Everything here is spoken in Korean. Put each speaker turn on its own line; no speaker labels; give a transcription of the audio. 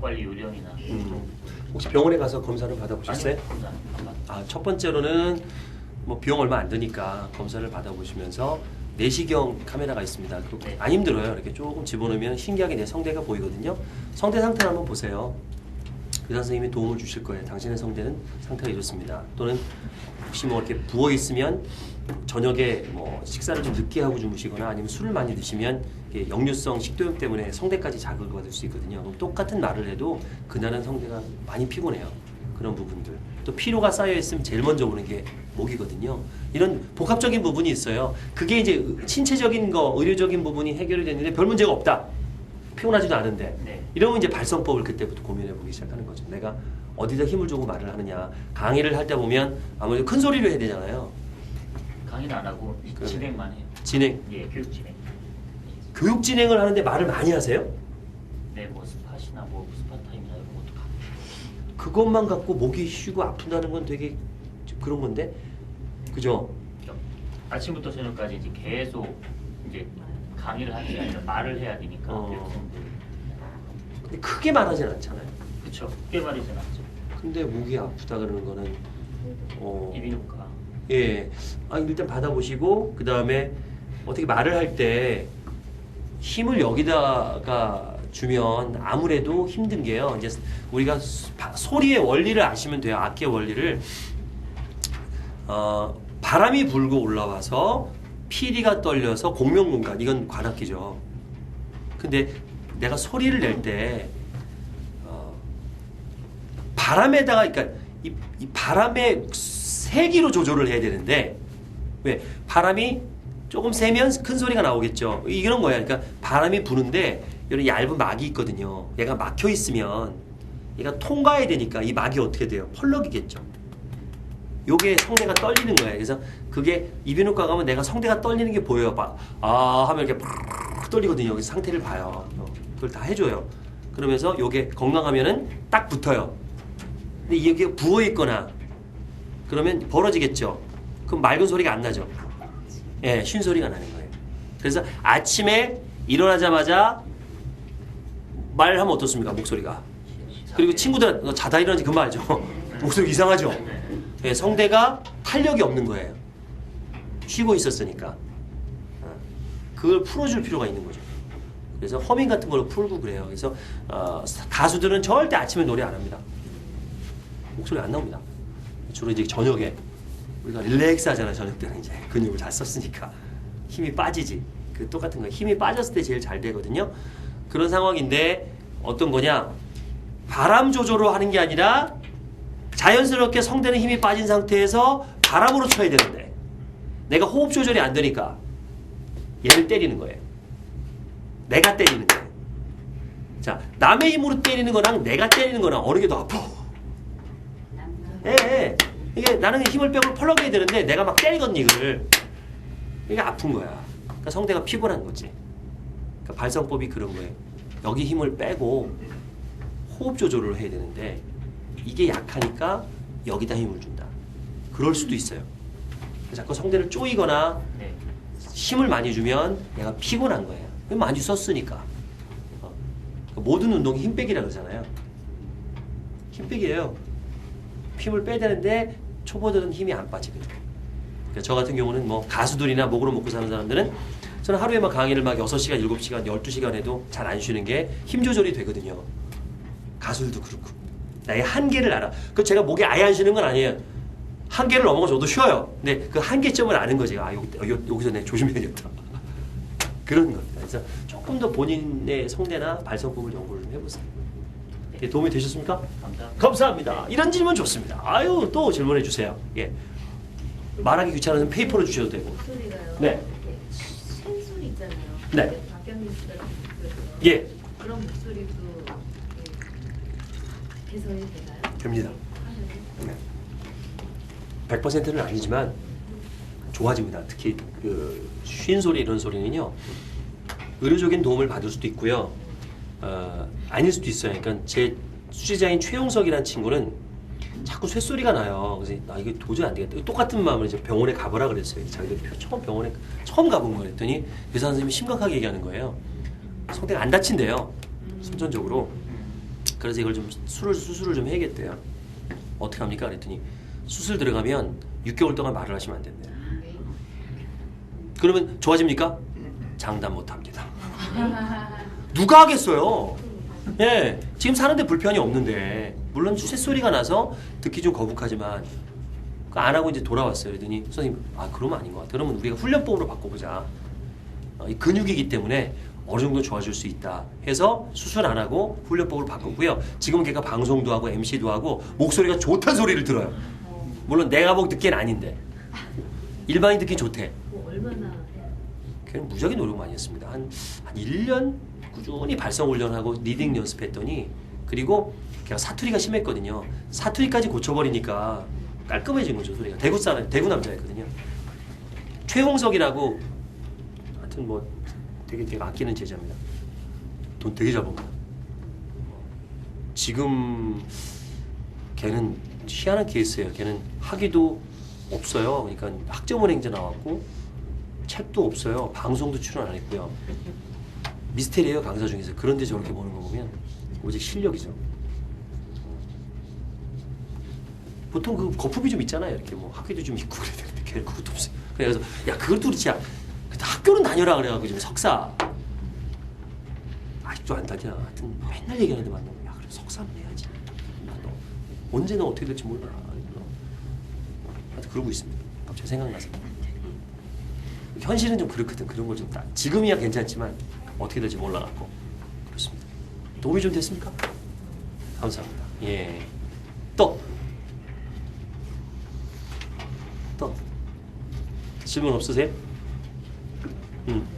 관리 요령이나
음. 혹시 병원에 가서 검사를 받아보셨어요?
아니요, 검사 안 받-
아, 첫 번째로는 뭐 비용 얼마 안 드니까 검사를 받아보시면서 내시경 카메라가 있습니다. 그거
네.
안 힘들어요. 이렇게 조금 집어넣으면 신기하게 내 성대가 보이거든요. 성대 상태를 한번 보세요. 의사 선생님이 도움을 주실 거예요. 당신의 성대는 상태가 이렇습니다. 또는 혹시 뭐 이렇게 부어 있으면 저녁에 뭐 식사를 좀 늦게 하고 주무시거나 아니면 술을 많이 드시면 역류성 식도염 때문에 성대까지 자극을 받을 수 있거든요. 그럼 똑같은 말을 해도 그날은 성대가 많이 피곤해요. 그런 부분들. 또 피로가 쌓여 있으면 제일 먼저 오는 게 목이거든요. 이런 복합적인 부분이 있어요. 그게 이제 신체적인 거, 의료적인 부분이 해결이 됐는데 별 문제가 없다. 피곤하지도 않은데.
네.
이러면 이제 발성법을 그때부터 고민해 보기 시작하는 거죠. 내가 어디다 힘을 주고 말을 하느냐. 강의를 할 때 보면 아무래도 큰 소리로 해야 되잖아요.
강의는 안 하고
그래.
진행만 해요.
진행.
예, 교육 진행.
교육 진행을 하는데 말을 많이 하세요?
네, 뭐 스팟이나 뭐 스팟 타임이나 이런 것도 가.
그것만 갖고 목이 쉬고 아픈다는 건 되게 그런 건데. 그죠?
아침부터 저녁까지 이제 계속 이제 강의를 하는 게 아니라 말을 해야 되니까
어. 근데 크게 말하진 않잖아요.
그쵸. 꽤 말이진 않죠.
근데 목이 아프다 그러는 거는 어,
이비인후과.
예. 아, 일단 받아보시고, 그 다음에 어떻게 말을 할 때 힘을 여기다가 주면 아무래도 힘든 게요. 이제 우리가 바- 소리의 원리를 아시면 돼요. 악기의 원리를. 어, 바람이 불고 올라와서 피리가 떨려서 공명 공간. 이건 관악기죠. 근데 내가 소리를 낼 때, 어, 바람에다가 그러니까 이, 이 바람의 세기로 조절을 해야 되는데 왜 바람이 조금 세면 큰 소리가 나오겠죠. 이런 거야. 그러니까 바람이 부는데 이런 얇은 막이 있거든요. 얘가 막혀 있으면 얘가 통과해야 되니까 이 막이 어떻게 돼요? 펄럭이겠죠. 요게 성대가 떨리는 거예요. 그래서 그게 이비인후과 가면 내가 성대가 떨리는 게 보여요. 막, 아 하면 이렇게 팍 떨리거든요. 여기 상태를 봐요. 어, 그걸 다 해줘요. 그러면서 요게 건강하면은 딱 붙어요. 근데 이게 부어 있거나 그러면 벌어지겠죠. 그럼 맑은 소리가 안 나죠. 예, 쉰 소리가 나는 거예요. 그래서 아침에 일어나자마자 말하면 어떻습니까? 목소리가. 그리고 친구들 너 자다 일어나지 그만 알죠. 목소리 이상하죠. 예, 성대가 탄력이 없는 거예요. 쉬고 있었으니까. 어, 그걸 풀어줄 필요가 있는 거죠. 그래서 허밍 같은 걸로 풀고 그래요. 그래서 어, 가수들은 절대 아침에 노래 안 합니다. 목소리 안 나옵니다. 주로 이제 저녁에 우리가 릴렉스 하잖아 저녁 때는 이제 근육을 잘 썼으니까 힘이 빠지지. 그 똑같은 거 힘이 빠졌을 때 제일 잘 되거든요. 그런 상황인데 어떤 거냐? 바람 조절로 하는 게 아니라 자연스럽게 성대는 힘이 빠진 상태에서 바람으로 쳐야 되는데 내가 호흡 조절이 안 되니까 얘를 때리는 거예요. 내가 때리는 거예요. 자, 남의 힘으로 때리는 거랑 내가 때리는 거랑 어느 게 더 아파? 예, 예. 이게 나는 힘을 빼고 펄럭여야 되는데 내가 막 때리거든 이거를. 이게 아픈 거야. 그러니까 성대가 피곤한 거지. 그러니까 발성법이 그런 거예요. 여기 힘을 빼고 호흡 조절을 해야 되는데 이게 약하니까 여기다 힘을 준다. 그럴 수도 있어요. 자꾸 성대를 쪼이거나
네.
힘을 많이 주면 얘가 피곤한 거예요. 많이 썼으니까. 어. 그러니까 모든 운동이 힘 빼기라 그러잖아요. 힘 빼기예요. 힘을 빼야 되는데 초보들은 힘이 안 빠지거든요. 그러니까 저 같은 경우는 뭐 가수들이나 목으로 먹고 사는 사람들은 저는 하루에 막 강의를 막 6시간, 7시간, 12시간 해도 잘 안 쉬는 게 힘 조절이 되거든요. 가수들도 그렇고. 나의 한계를 알아. 그 제가 목에 아예 안 쉬는 건 아니에요. 한계를 넘어가 저도 쉬어요. 근데 그 한계점을 아는 거지. 아, 여기, 여기, 여기서 내가 조심해야겠다. 그런 겁니다. 그래서 조금 더 본인의 성대나 발성법을 연구를 좀 해보세요. 예, 도움이 되셨습니까?
감사합니다.
감사합니다. 이런 질문 좋습니다. 아유, 또 질문해 주세요. 예. 말하기 귀찮아서 페이퍼로 주셔도 되고.
목소리가요.
네.
이렇게 소리 있잖아요.
네.
박경림 씨가
예,
그런 이렇게
됩니다.
하면은?
네. 100%는 아니지만 좋아집니다. 특히 그 쉰 소리 이런 소리는요. 의료적인 도움을 받을 수도 있고요. 어, 아닐 수도 있어요. 그러니까 제 수제자인 최용석이라는 친구는 자꾸 쇳소리가 나요. 그래서 나 이게 도저히 안 되겠다. 똑같은 마음으로 이제 병원에 가보라 그랬어요. 자기들 처음 병원에 처음 가본 거랬더니 의사 선생님이 심각하게 얘기하는 거예요. 성대가 안 다친대요. 선천적으로. 그래서 이걸 좀 수술 수술을 좀 해야겠대요. 어떻게 합니까? 그랬더니 수술 들어가면 6개월 동안 말을 하시면 안 된대요.
네.
그러면 좋아집니까? 장담 못 합니다. 누가 하겠어요? 예, 지금 사는데 불편이 없는데 물론 쇳소리가 나서 듣기 좀 거북하지만 그안 하고 이제 돌아왔어요. 그러더니 선생님 아 그러면 아닌 것 같아. 그러면 우리가 훈련법으로 바꿔보자. 어, 이 근육이기 때문에 어느 정도 좋아질 수 있다 해서 수술 안 하고 훈련법으로 바꿨고요. 지금은 걔가 방송도 하고 MC도 하고 목소리가 좋다는 소리를 들어요. 물론 내가 보기 듣기엔 아닌데 일반인 듣기 좋대. 걔는 무지하게 노력 많이 했습니다. 한, 한 1년 꾸준히 발성 훈련하고 리딩 연습했더니 그리고 걔가 사투리가 심했거든요. 사투리까지 고쳐버리니까 깔끔해진 거죠 소리가. 대구 사람, 대구 남자였거든요. 최홍석이라고 하여튼 뭐 되게 되게 아끼는 제자입니다. 돈 되게 잘 법니다. 지금 걔는 희한한 케이스예요. 걔는 학위도 없어요. 그러니까 학점은 행제 나왔고 책도 없어요. 방송도 출연 안 했고요. 미스테리예요 강사 중에서. 그런데 저렇게 보는 거 보면 오직 실력이죠. 보통 그 거품이 좀 있잖아요. 이렇게 뭐 학위도 좀 있고 그래야 되는데 걔는 그것도 없어요. 그래서 야 그것도 그렇지. 야, 근데 학교는 다녀라 그래가지고 지금 석사. 아직도 안 다녀. 하여튼 맨날 얘기하는데 만나면 야 그래 석사는 해야지. 야, 너 언제 나 어떻게 될지 몰라. 하여튼 그러고 있습니다. 갑자기 생각나서. 현실은 좀 그렇거든. 그런 걸좀 딱. 지금이야 괜찮지만 어떻게 될지 몰라갖고 그렇습니다. 도움이 좀 됐습니까? 감사합니다. 예. 또. 또. 질문 없으세요? 음.